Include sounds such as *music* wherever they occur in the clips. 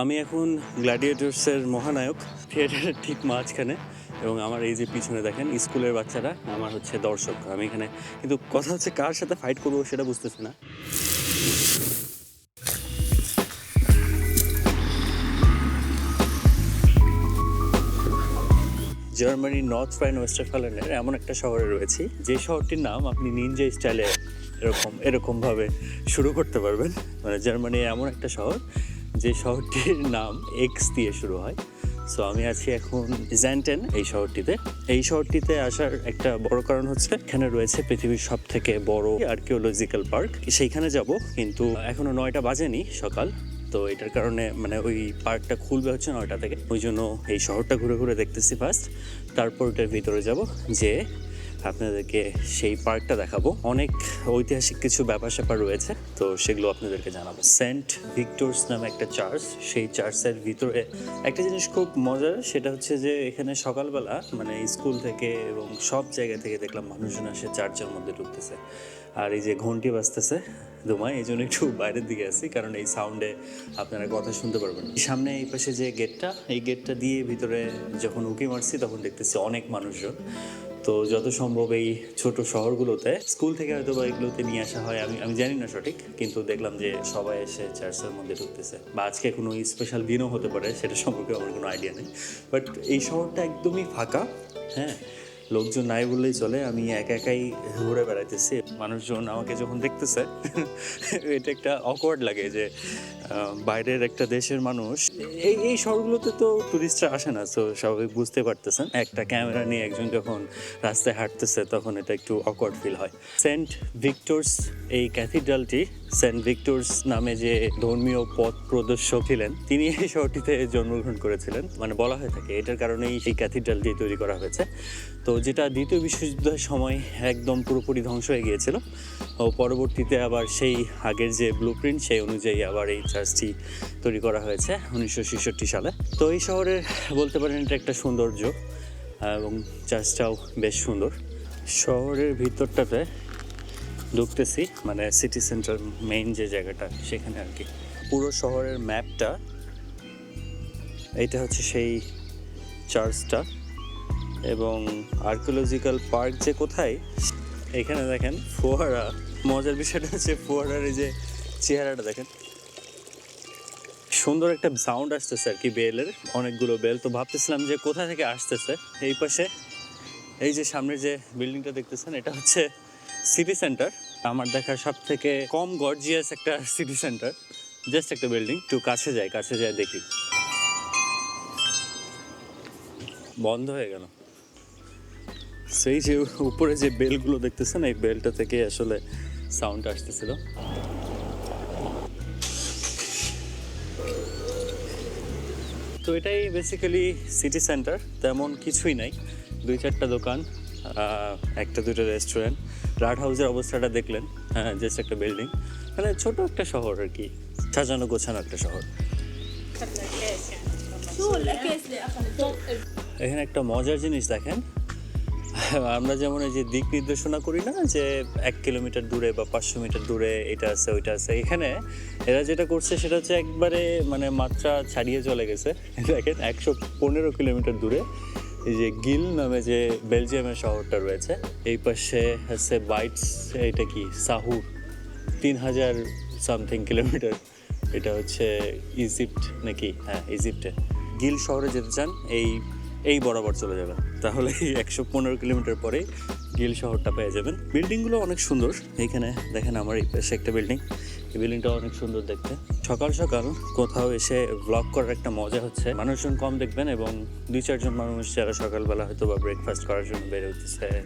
আমি এখন গ্ল্যাডিয়েটর্সের মহানায়ক থিয়েটারের ঠিক মাঝখানে এবং আমার এই যে পিছনে দেখেন, স্কুলের বাচ্চারা, আমার হচ্ছে দর্শক। আমি এখানে কিন্তু কথা হচ্ছে কার সাথে ফাইট করব সেটা বুঝতেছি না। জার্মানির নর্থ রাইন ওয়েস্টারফালেনের এমন একটা শহরে রয়েছি, যে শহরটির নাম আপনি নিনজা স্টাইলে এরকম, এরকমভাবে শুরু করতে পারবেন। মানে জার্মানি এমন একটা শহর যে শহরটির নাম এক্স দিয়ে শুরু হয়। সো আমি আছি এখন জ্যান্টেন এই শহরটিতে। এই শহরটিতে আসার একটা বড় কারণ হচ্ছে, এখানে রয়েছে পৃথিবীর সব থেকে বড় আর্কিওলজিক্যাল পার্ক সেইখানে যাব, কিন্তু এখনও নয়টা বাজেনি সকাল। তো এটার কারণে মানে ওই পার্কটা খুলবে হচ্ছে নয়টা থেকে। ওই জন্য এই শহরটা ঘুরে ঘুরে দেখতেছি ফার্স্ট তারপর ওটার ভিতরে যাব, যে আপনাদেরকে সেই পার্কটা দেখাবো। অনেক ঐতিহাসিক কিছু ব্যাপার স্যাপার রয়েছে, তো সেগুলো আপনাদেরকে জানাব। সেন্ট ভিক্টরস নামে একটা চার্চ, সেই চার্চের ভিতরে একটা জিনিস খুব মজার, সেটা হচ্ছে যে এখানে সকালবেলা মানে স্কুল থেকে এবং সব জায়গা থেকে দেখলাম মানুষজন আসে চার্চের মধ্যে ঢুকতেছে। আর এই যে ঘন্টি বাজতেছে দোমায় এই জন্য একটু বাইরের দিকে আছি, কারণ এই সাউন্ডে আপনারা কথা শুনতে পারবেন সামনে এই পাশে যে গেটটা এই গেটটা দিয়ে ভিতরে যখন উঁকি মারছি, তখন দেখতেছি অনেক মানুষজন। তো যত সম্ভব এই ছোট শহরগুলোতে, স্কুল থেকে হয়তো বা এগুলোতে নিয়ে আসা হয়, আমি আমি জানি না সঠিক, কিন্তু দেখলাম যে সবাই এসে চার্চের মধ্যে ঢুকতেছে। বা আজকে কোনো স্পেশাল দিনও হতে পারে, সেটা সম্পর্কে আমার কোনো আইডিয়া নেই। বাট এই শহরটা একদমই ফাঁকা হ্যাঁ? লোকজন নাই বললেই চলে, আমি একা একাই ঘুরে বেড়াইতেছি। মানুষজন আমাকে যখন দেখতেছে, *laughs* এটা একটা অকওয়ার্ড লাগে যে বাইরের একটা দেশের মানুষ। এই এই শহরগুলোতে তো টুরিস্টরা আসে না, তো স্বাভাবিক বুঝতে পারতেছেন। একটা ক্যামেরা নিয়ে একজন যখন রাস্তায় হাঁটতেছে, তখন এটা একটু অকওয়ার্ড ফিল হয়। সেন্ট ভিক্টরস এই ক্যাথিড্রালটি সেন্ট ভিক্টরস নামে যে ধর্মীয় পথ প্রদর্শক ছিলেন, তিনি এই শহরটিতে জন্মগ্রহণ করেছিলেন। মানে বলা হয়ে থাকে, এটার কারণেই এই ক্যাথিড্রালটি তৈরি করা হয়েছে। তো যেটা দ্বিতীয় বিশ্বযুদ্ধের সময় একদম পুরোপুরি ধ্বংস হয়ে গিয়েছিল, ও পরবর্তীতে আবার সেই আগের যে ব্লু সেই অনুযায়ী আবার এই চার্চটি তৈরি করা হয়েছে উনিশশো ছেষট্টি সালে। তো এই শহরের বলতে পারেন এটা একটা সৌন্দর্য, এবং চার্চটাও বেশ সুন্দর। শহরের ভিতরটাতে ঢুকতেছি মানে সিটি সেন্টার মেইন যে জায়গাটা সেখানে আর কি। পুরো শহরের ম্যাপটা এইটা হচ্ছে সেই চার্চটা। এবং আর্কিওলজিক্যাল পার্ক যে কোথায়, এখানে দেখেন, ফোয়ারা। মজার বিষয়টা হচ্ছে ফোয়ারার এই যে চেহারাটা দেখেন। সুন্দর একটা সাউন্ড আসতেছে আর কি বেলের, অনেকগুলো বেল তো ভাবতেছিলাম যে কোথা থেকে আসতেছে? এই পাশে, এই যে সামনের যে বিল্ডিংটা দেখতেছেন, এটা হচ্ছে সিটি সেন্টার আমার দেখার সব থেকে কম গর্জিয়াস একটা সিটি সেন্টার জাস্ট একটা বিল্ডিং একটু কাছে যাই কাছে যাই দেখি। বন্ধ হয়ে গেল। সেই যে উপরে যে বেলগুলো দেখতেছেন, এই বেলটা থেকে আসলে সাউন্ড আসতেছিল। তো এটাই বেসিক্যালি সিটি সেন্টার তেমন কিছুই নাই। দুই চারটা দোকান একটা দুটো রেস্টুরেন্ট রাট হাউসের অবস্থাটা দেখলেন হ্যাঁ জাস্ট একটা বিল্ডিং মানে ছোট একটা শহর আর কি সাজানো গোছানো একটা শহর। এখানে একটা মজার জিনিস দেখেন *laughs* আমরা যেমন এই যে দিক নির্দেশনা করি না যে এক কিলোমিটার দূরে বা পাঁচশো মিটার দূরে এটা আছে, ওইটা আছে, এখানে এরা যেটা করছে সেটা হচ্ছে একবারে মানে মাত্রা ছাড়িয়ে চলে গেছে। *laughs* দেখেন একশো পনেরো কিলোমিটার দূরে এই যে গিল নামে যে বেলজিয়ামের শহরটা রয়েছে, এই পাশে হচ্ছে বাইটস, এটা কি? সাহু, তিন হাজার সামথিং কিলোমিটার। এটা হচ্ছে ইজিপ্ট নাকি? হ্যাঁ ইজিপ্টে। গিল শহরে যেতে চান, এই এই বরাবর চলে যাবেন। তাহলে একশো পনেরো কিলোমিটার পরে গিল শহরটা পেয়ে যাবেন। বিল্ডিংগুলো অনেক সুন্দর। এইখানে দেখেন আমার এই পাশে একটা বিল্ডিং। এই বিল্ডিংটা অনেক সুন্দর দেখতে। সকাল সকাল কোথাও এসে ব্লগ করার একটা মজা হচ্ছে। মানুষজন কম দেখবেন এবং দুই চারজন মানুষ যারা সকালবেলা হয়তো বা ব্রেকফাস্ট করার জন্য বের হতেছে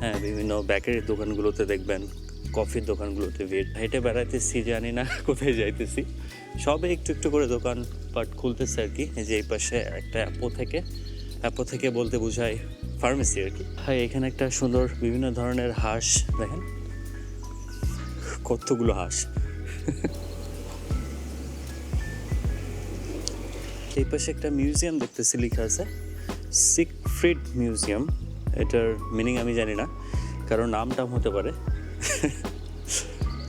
হ্যাঁ বিভিন্ন বেকারির দোকানগুলোতে দেখবেন কফির দোকানগুলোতে ভিড়। হেঁটে বেড়াইতেছি, জানি না কোথায় যাইতেছি। সবে একটু একটু করে দোকান পাট খুলতেছে আর কি যে এই পাশে একটা অ্যাপো থেকে। অ্যাপো থেকে বলতে বোঝায় ফার্মেসি আর কি হ্যাঁ এখানে একটা সুন্দর বিভিন্ন ধরনের হাঁস, দেখেন। কতগুলো হাঁস। এই পাশে একটা মিউজিয়াম দেখতেছি লেখা আছে সিকফ্রিড মিউজিয়াম এটার মিনিং আমি জানি না, কারণ নাম টাম হতে পারে।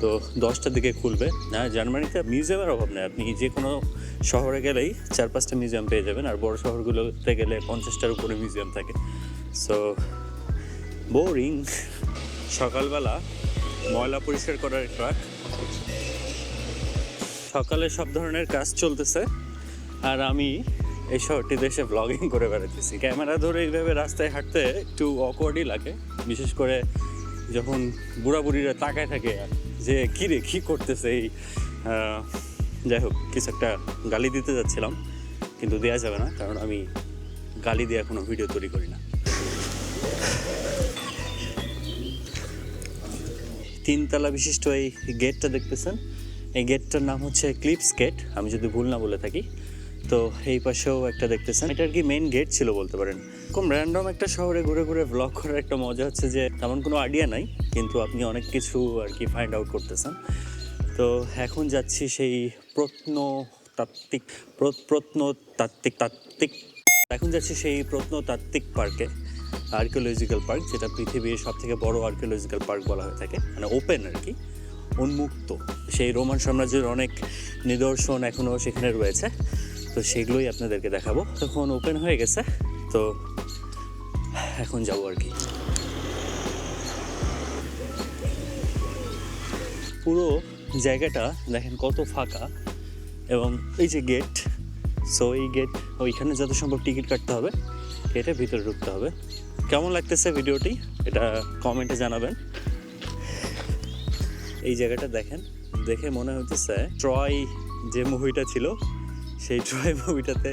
তো দশটার দিকে খুলবে। হ্যাঁ জার্মানিতে মিউজিয়ামের অভাব নেই, আপনি যে কোনো শহরে গেলেই চার পাঁচটা মিউজিয়াম পেয়ে যাবেন, আর বড় শহরগুলোতে গেলে পঞ্চাশটার উপরে মিউজিয়াম থাকে। সো বোরিং সকালবেলা ময়লা পরিষ্কার করার ট্রাক। সকালে সব ধরনের কাজ চলতেছে, আর আমি এই শহরটিতে এসে ব্লগিং করে বেড়াতেছি ক্যামেরা ধরে এইভাবে রাস্তায় হাঁটতে একটু অকওয়ার্ডই লাগে, বিশেষ করে যখন বুড়া বুড়িরা তাকায় থাকে, যে কী রে কী করতেছে এই যাই হোক, কিছু একটা গালি দিতে যাচ্ছিলাম, কিন্তু দেওয়া যাবে না, কারণ আমি গালি দিয়ে এখনও ভিডিও তৈরি করি না। তিনতলা বিশিষ্ট এই গেটটা দেখতেছেন? এই গেটটার নাম হচ্ছে ক্লিপস গেট আমি যদি ভুল না বলে থাকি। তো এই পাশেও একটা দেখতেছেন এটা আর কি মেইন গেট ছিল বলতে পারেন? খুব র্যান্ডম একটা শহরে ঘুরে ঘুরে ব্লগ করার একটা মজা হচ্ছে যে, তেমন কোনো আইডিয়া নাই, কিন্তু আপনি অনেক কিছু আর কি ফাইন্ড আউট করতেছেন। তো এখন যাচ্ছি সেই প্রত্নতাত্ত্বিক প্র- প্রত্নতাত্ত্বিক, তাত্ত্বিক। এখন যাচ্ছি সেই প্রত্নতাত্ত্বিক পার্কে, আর্কিওলজিক্যাল পার্ক, যেটা পৃথিবীর সব থেকে বড় আর্কিওলজিক্যাল পার্ক বলা হয়ে থাকে। মানে ওপেন আর কি, উন্মুক্ত। সেই রোমান সাম্রাজ্যের অনেক নিদর্শন এখনও সেখানে রয়েছে। তো সেগুলোই আপনাদেরকে দেখাবো। তখন ওপেন হয়ে গেছে, তো এখন যাব আর কি। পুরো জায়গাটা দেখেন কত ফাঁকা এবং এই যে গেট সো এই গেট ওইখানে যত সম্ভব টিকিট কাটতে হবে কেটে ভিতরে ঢুকতে হবে। কেমন লাগতেছে ভিডিওটি? এটা কমেন্টে জানাবেন। এই জায়গাটা দেখেন দেখে মনে হইতেছে ট্রয় যে মুভিটা ছিল সেই ট্রয় মুভিটাতে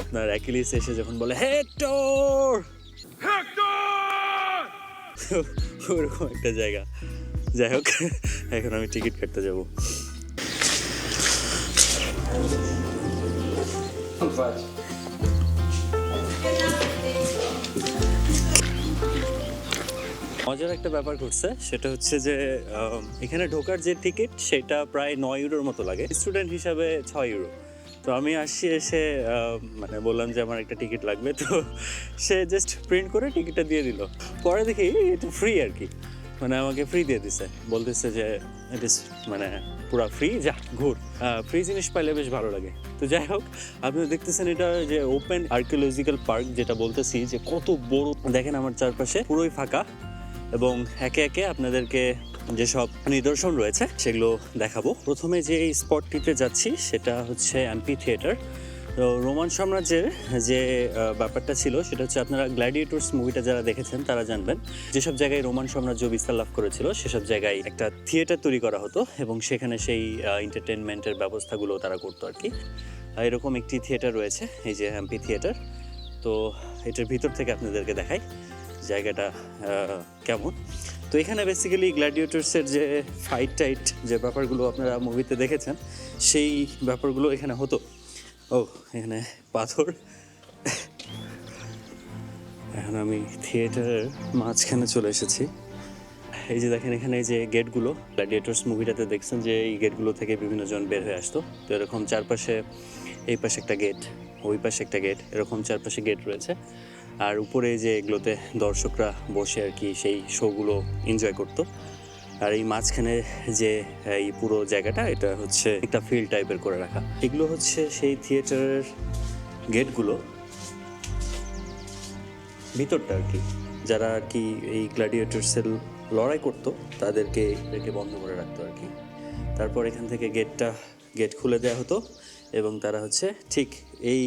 আপনার অ্যাকিলিস এসে যখন বলে হেক্টর *laughs* ওরকম একটা জায়গা। যাই হোক, এখন আমি টিকিট কাটতে যাব। মজার একটা ব্যাপার ঘটছে, সেটা হচ্ছে যে এখানে ঢোকার যে টিকিট, সেটা প্রায় নয় ইউরোর মতো লাগে। স্টুডেন্ট হিসাবে ছয় ইউরো। তো আমি আসছি এসে মানে বললাম যে আমার একটা টিকিট লাগবে। তো সে জাস্ট প্রিন্ট করে টিকিটটা দিয়ে দিল। পরে দেখি এটা ফ্রি আর কি। মানে আমাকে ফ্রি দিয়ে দিছে। বলতেছে যে ইট মানে পুরা ফ্রি যা, ঘুর। ফ্রি জিনিস পাইলে বেশ ভালো লাগে। তো যাই হোক আপনি দেখতেছেন এটা যে ওপেন আর্কিওলজিক্যাল পার্ক যেটা বলতেছি যে কত বড়। দেখেন আমার চারপাশে পুরোই ফাঁকা এবং একে একে আপনাদেরকে যেসব নিদর্শন রয়েছে সেগুলো দেখাবো। প্রথমে যে এই স্পটটিতে যাচ্ছি সেটা হচ্ছে অ্যাম্পি থিয়েটার তো রোমান সাম্রাজ্যের যে ব্যাপারটা ছিল, সেটা হচ্ছে আপনারা গ্ল্যাডিয়েটর্স মুভিটা যারা দেখেছেন, তারা জানবেন যেসব জায়গায় রোমান সাম্রাজ্য বিস্তার লাভ করেছিল, সেসব জায়গায় একটা থিয়েটার তৈরি করা হতো এবং সেখানে সেই এন্টারটেনমেন্টের ব্যবস্থাগুলো তারা করতো আর কি। এরকম একটি থিয়েটার রয়েছে, এই যে হ্যাম্পি থিয়েটার। তো এটার ভিতর থেকে আপনাদেরকে দেখাই জায়গাটা কেমন। তো এখানে বেসিক্যালি গ্ল্যাডিয়েটর্সের যে ফাইট টাইট যে ব্যাপারগুলো আপনারা মুভিতে দেখেছেন, সেই ব্যাপারগুলো এখানে হতো। ও, এখানে পাথর। এখন আমি থিয়েটারের মাঝখানে চলে এসেছি। এই যে দেখেন এখানে যে গেটগুলো গ্ল্যাডিয়েটর্স মুভিটাতে দেখছেন যে এই গেটগুলো থেকে বিভিন্ন জন বের হয়ে আসতো। তো এরকম চারপাশে, এই পাশে একটা গেট, ওই পাশে একটা গেট, এরকম চারপাশে গেট রয়েছে। আর উপরে যে এগুলোতে দর্শকরা বসে আর কি সেই শোগুলো এনজয় করতো। আর এই মাঝখানে যে, এই পুরো জায়গাটা, এটা হচ্ছে একটা ফিল্ড টাইপের করে রাখা। এগুলো হচ্ছে সেই থিয়েটারের গেটগুলো ভিতরটা আর কি। যারা আর কি এই গ্ল্যাডিয়েটর্সের লড়াই করতো, তাদেরকে, এদেরকে বন্ধ করে রাখতো আর কি। তারপর এখান থেকে গেটটা গেট খুলে দেওয়া হতো এবং তারা হচ্ছে ঠিক এই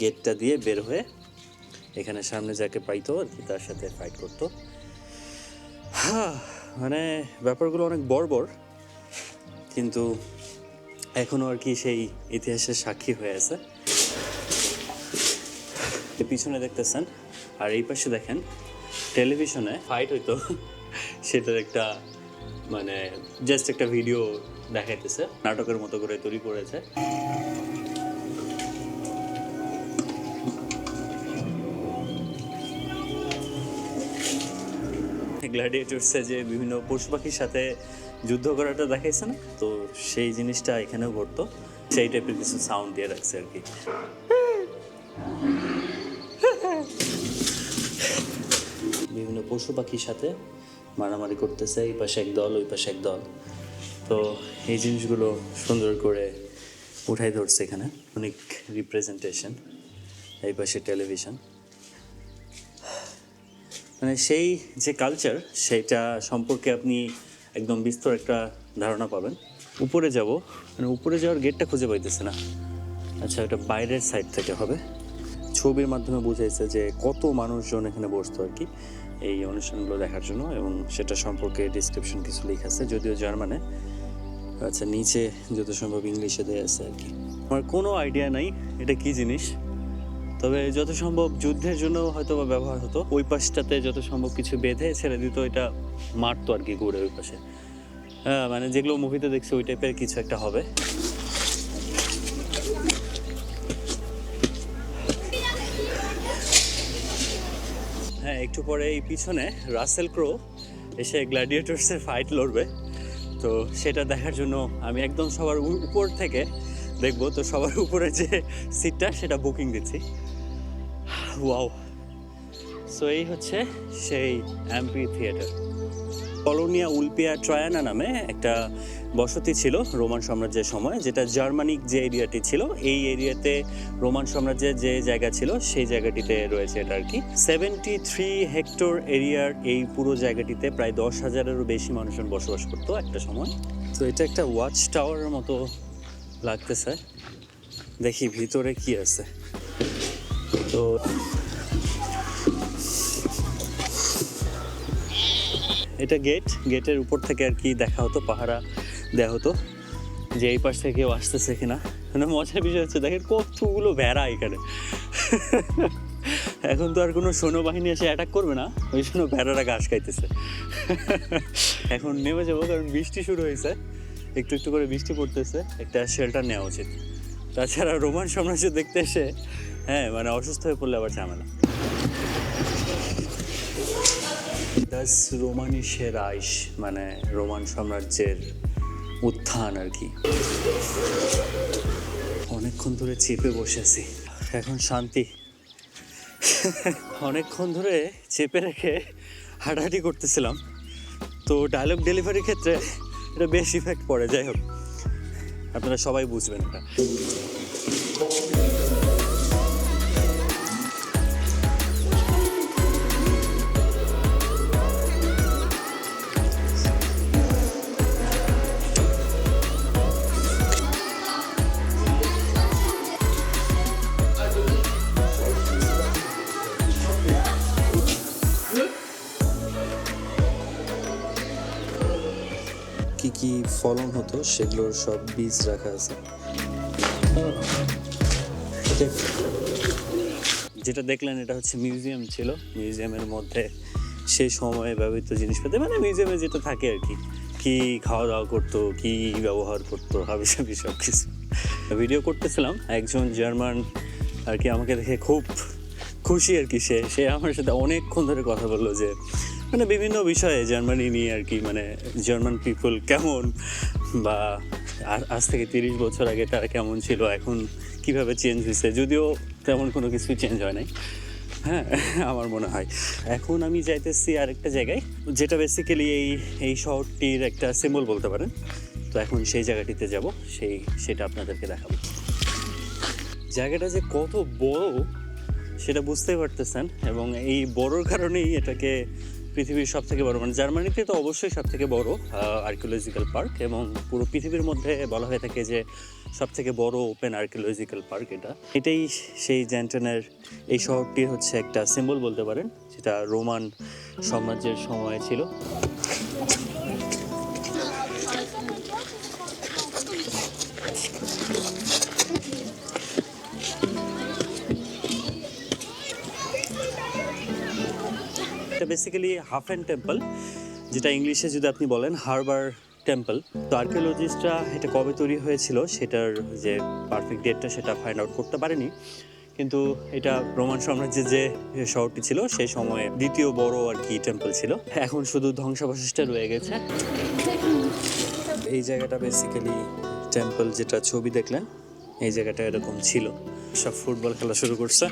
গেটটা দিয়ে বের হয়ে এখানে সামনে যাকে পাইতো আর কি তার সাথে ফাইট করতো। হ্যাঁ মানে ব্যাপারগুলো অনেক বড় কিন্তু এখনও আর কি সেই ইতিহাসের সাক্ষী হয়ে আছে। পিছনে দেখতেছেন, আর এই পাশে দেখেন, টেলিভিশনে ফাইট হইতো। সেটার একটা মানে জাস্ট একটা ভিডিও দেখাইতেছে, নাটকের মতো করে তৈরি করেছে। গ্ল্যাডিয়েটর্সে যে বিভিন্ন পশু পাখির সাথে যুদ্ধ করাটা দেখাইছে না? তো সেই জিনিসটা এখানেও ঘটতো। সেই টাইপের কিছু সাউন্ড দিয়ে রাখছে আর কি। বিভিন্ন পশু পাখির সাথে মারামারি করতেছে, এই পাশে এক দল, ওই পাশে এক দল। তো এই জিনিসগুলো সুন্দর করে উঠাই ধরছে এখানে। অনেক রিপ্রেজেন্টেশন এই পাশে টেলিভিশন মানে সেই যে কালচার সেইটা সম্পর্কে আপনি একদম বিস্তর একটা ধারণা পাবেন। উপরে যাব মানে উপরে যাওয়ার গেটটা খুঁজে পাইতেছে না। আচ্ছা এটা বাইরের সাইড থেকে হবে। ছবির মাধ্যমে বুঝাইছে যে কত মানুষজন এখানে বসতো আর কি এই অনুষ্ঠানগুলো দেখার জন্য এবং সেটা সম্পর্কে ডিসক্রিপশন কিছু লেখা আছে, যদিও জার্মানে। আচ্ছা নিচে যত সম্ভব ইংলিশে দেওয়া আছে আর কি। আমার কোনো আইডিয়া নাই, এটা কি জিনিস? তবে যত সম্ভব যুদ্ধের জন্য হয়তো বা ব্যবহার হতো। ওই পাশটাতে যত সম্ভব কিছু বেঁধে ছেড়ে দিত, এটা মারতো আর কি ঘুরে ওই পাশে। হ্যাঁ মানে যেগুলো মুভিতে দেখছি ওই টাইপের কিছু একটা হবে। হ্যাঁ একটু পরে এই পিছনে রাসেল ক্রো এসে গ্ল্যাডিয়েটর্সের ফাইট লড়বে। তো সেটা দেখার জন্য আমি একদম সবার উপর থেকে দেখব। তো সবার উপরে যে সিটটা সেটা বুকিং দিচ্ছি। ওয়াও সো এই হচ্ছে সেই amphitheatre Colonia Ulpia Traiana নামে একটা বসতি ছিল রোমান সাম্রাজ্যের সময়, যেটা জার্মানিক যে এরিয়াটি ছিল, এই এরিয়াতে রোমান সাম্রাজ্যের যে জায়গা ছিল, সেই জায়গাটিতে রয়েছে এটা আর কি সেভেন্টি থ্রি হেক্টর এরিয়ার এই পুরো জায়গাটিতে প্রায় দশ হাজারেরও বেশি মানুষজন বসবাস করতো একটা সময়। তো এটা একটা ওয়াচ টাওয়ারের মতো লাগতেছে। দেখি ভিতরে কি আছে। তো এটা গেট গেটের উপর থেকে আর কি দেখা হতো, পাহারা দেওয়া হতো, যে এই পাশ থেকে কেউ আসতেছে কিনা। মানে মজার বিষয় হচ্ছে, দেখেন কতগুলো ভেড়া এখানে। এখন তো আর কোনো সৈন্যবাহিনী এসে অ্যাটাক করবে না, ওই জন্য ভেড়ারা ঘাস খাইতেছে। এখন নেমে যাব, কারণ বৃষ্টি শুরু হয়েছে। একটু একটু করে বৃষ্টি পড়তেছে, একটা শেল্টার নেওয়া উচিত। তাছাড়া রোমান সাম্রাজ্য দেখতে এসে হ্যাঁ মানে অসুস্থ হয়ে পড়লে আবার ঝামেলা। দাস রোমানিসের রাইস মানে রোমান সাম্রাজ্যের উত্থান আর কি। অনেকক্ষণ ধরে চেপে বসে আছি। এখন শান্তি। অনেকক্ষণ ধরে চেপে রেখে হাঁটাহাঁটি করতেছিলাম। তো ডায়লগ ডেলিভারির ক্ষেত্রে এটা বেশ ইফেক্ট পড়ে, যাই হোক। আপনারা সবাই বুঝবেন এটা। সেগুলোর সব বীজ রাখা আছে। যেটা দেখলেন এটা হচ্ছে মিউজিয়াম ছিল। মিউজিয়ামের মধ্যে সেই সময়ে ব্যবহৃত জিনিসপাতি মানে মিউজিয়ামে যেটা থাকে আর কি। কি খাওয়া দাওয়া করতো কি ব্যবহার করতো হাবি সাবি সব কিছু ভিডিও করতেছিলাম একজন জার্মান আর কি আমাকে দেখে খুব খুশি আর কি সে। সে আমার সাথে অনেকক্ষণ ধরে কথা বলল যে মানে বিভিন্ন বিষয়ে জার্মানি নিয়ে আর কি মানে জার্মান পিপল কেমন? বা আর- আজ থেকে তিরিশ বছর আগে তারা কেমন ছিল, এখন কীভাবে চেঞ্জ হয়েছে যদিও তেমন কোনো কিছুই চেঞ্জ হয় নাই। হ্যাঁ আমার মনে হয়। এখন আমি যাইতেছি আরেকটা জায়গায়, যেটা বেসিক্যালি এই এই শহরটির একটা সিম্বল বলতে পারেন। তো এখন সেই জায়গাটিতে যাব, সেই, সেটা আপনাদেরকে দেখাবো। জায়গাটা যে কত বড়, সেটা বুঝতেই পারতেছেন। এবং এই বড়র কারণেই এটাকে পৃথিবীর সব থেকে বড় মানে জার্মানিতে তো অবশ্যই সব থেকে বড় আর্কিওলজিক্যাল পার্ক এবং পুরো পৃথিবীর মধ্যে বলা হয়ে থাকে যে সব থেকে বড় ওপেন আর্কিওলজিক্যাল পার্ক এটা। এটাই সেই জ্যান্টনের, এই শহরটি হচ্ছে একটা সিম্বল বলতে পারেন, যেটা রোমান সাম্রাজ্যের সময় ছিল। বেসিক্যালি হাফ অ্যান্ড টেম্পল যেটা ইংলিশে যদি আপনি বলেন হারবার টেম্পল তো আর্কিওলজিস্টরা এটা কবে তৈরি হয়েছিল সেটার যে পারফেক্ট ডেটটা সেটা ফাইন্ড আউট করতে পারেনি। কিন্তু এটা রোমান সাম্রাজ্যের যে শহরটি ছিল, সেই সময়ে দ্বিতীয় বড় আর কি টেম্পল ছিল। এখন শুধু ধ্বংসাবশেষটা রয়ে গেছে। এই জায়গাটা বেসিক্যালি টেম্পল যেটা ছবি দেখলেন, এই জায়গাটা এরকম ছিল। সব ফুটবল খেলা শুরু করছে।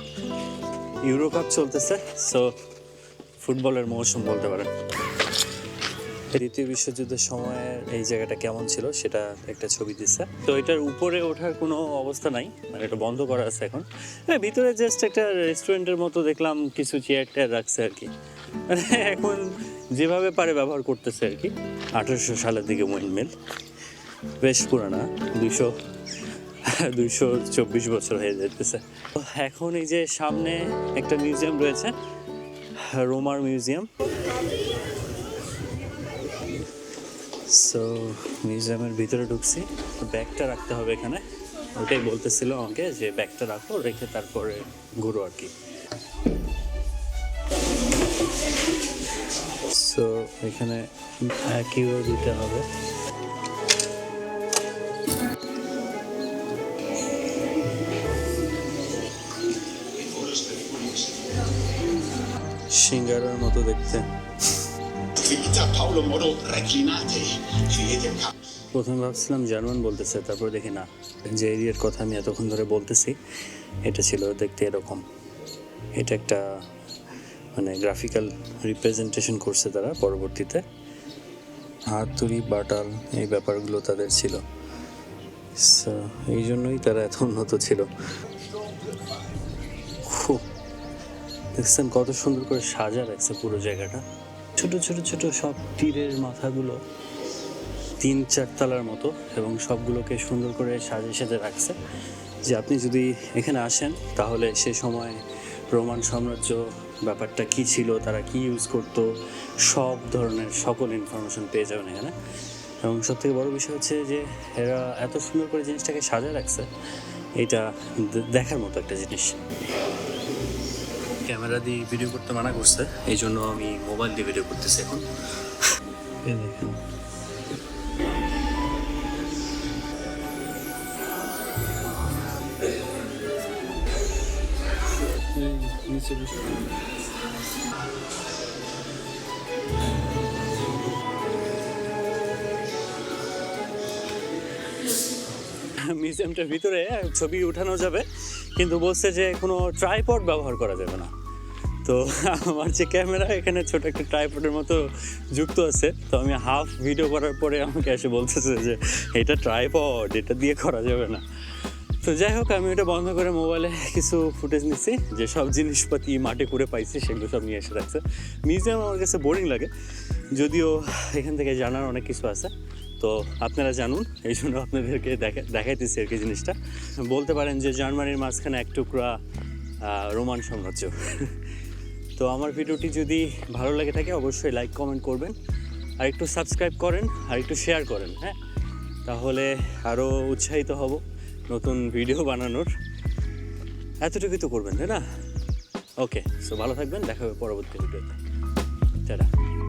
ইউরো কাপ চলতেছে সো ফুটবলের মৌসুম বলতে পারেন। দ্বিতীয় বিশ্বযুদ্ধের সময়ের এই জায়গাটা কেমন ছিল সেটা একটা ছবি দিচ্ছে। তো এটার উপরে ওঠার কোনো অবস্থা নাই মানে এটা বন্ধ করা আছে এখন। হ্যাঁ ভিতরে জাস্ট একটা রেস্টুরেন্টের মতো দেখলাম, কিছু চেয়ার টেয়ার রাখছে আর কি। মানে এখন যেভাবে পারে ব্যবহার করতেছে আর কি। আঠারোশো সালের দিকে মিল বেশ পুরানা, দুইশো দুইশো চব্বিশ বছর হয়ে যেতেছে। এখন এই যে সামনে একটা মিউজিয়াম রয়েছে রোমার মিউজিয়াম সো মিউজিয়ামের ভিতরে ঢুকছি। ব্যাগটা রাখতে হবে এখানে। ওটাই বলতেছিল আমাকে যে ব্যাগটা রাখো, রেখে তারপরে ঘুরো আর কি। সো এখানে এক দিতে হবে। সিঙ্গারার মতো দেখতে. প্রথমে ভাবছিলাম জার্মান বলতেছে তারপর দেখি না। যে এরিয়ার কথা আমি এতক্ষণ ধরে বলতেছি এটা ছিল দেখতে এরকম। এটা একটা মানে গ্রাফিক্যাল রিপ্রেজেন্টেশন করছে তারা পরবর্তীতে। হাতুড়ি বাটাল এই ব্যাপারগুলো তাদের ছিল। এই জন্যই তারা এত উন্নত ছিল। দেখছেন কত সুন্দর করে সাজা রাখছে পুরো জায়গাটা। ছোট ছোট ছোট সব তীরের মাথাগুলো তিন চার তলার মতো এবং সবগুলোকে সুন্দর করে সাজিয়ে সাজে রাখছে। যে আপনি যদি এখানে আসেন, তাহলে সে সময় রোমান সাম্রাজ্য ব্যাপারটা কি ছিল, তারা কি ইউজ করতো, সব ধরনের সকল ইনফরমেশন পেয়ে যাবেন এখানে। এবং সব থেকে বড় বিষয় হচ্ছে যে, এরা এত সুন্দর করে জিনিসটাকে সাজায় রাখছে, এটা দেখার মতো একটা জিনিস। ক্যামেরা দিয়ে ভিডিও করতে মানা করছে এই জন্য আমি মোবাইল দিয়ে ভিডিও করতেছি এখন। দেখেন। মিউজিয়ামটার ভিতরে ছবি উঠানো যাবে কিন্তু বলছে যে কোনো ট্রাইপড ব্যবহার করা যাবে না। তো আমার যে ক্যামেরা, এখানে ছোট একটা ট্রাইপডের মতো যুক্ত আছে। তো আমি হাফ ভিডিও করার পরে আমাকে এসে বলতেছে যে, এটা ট্রাইপড, এটা দিয়ে করা যাবে না। তো যাই হোক, আমি এটা বন্ধ করে মোবাইলে কিছু ফুটেজ নিচ্ছি যে সব জিনিসপাতি মাটি করে পাইছি, সেগুলো সব নিয়ে এসে রাখছে। মিউজিয়াম আমার কাছে বোরিং লাগে, যদিও এখান থেকে জানার অনেক কিছু আছে। তো আপনারা জানুন, এই জন্য আপনাদেরকে দেখা, দেখাইতেছি আর কি জিনিসটা। বলতে পারেন যে জার্মানির মাঝখানে এক টুকরা রোমান সাম্রাজ্য। তো আমার ভিডিওটি যদি ভালো লাগে থাকে, অবশ্যই লাইক কমেন্ট করবেন। আর একটু সাবস্ক্রাইব করেন, আর একটু শেয়ার করেন হ্যাঁ? তাহলে আরও উৎসাহিত হব নতুন ভিডিও বানানোর। এতটুকুই তো করবেন, তাই না? ওকে সো ভালো থাকবেন, দেখা হবে পরবর্তী ভিডিওতে টাটা।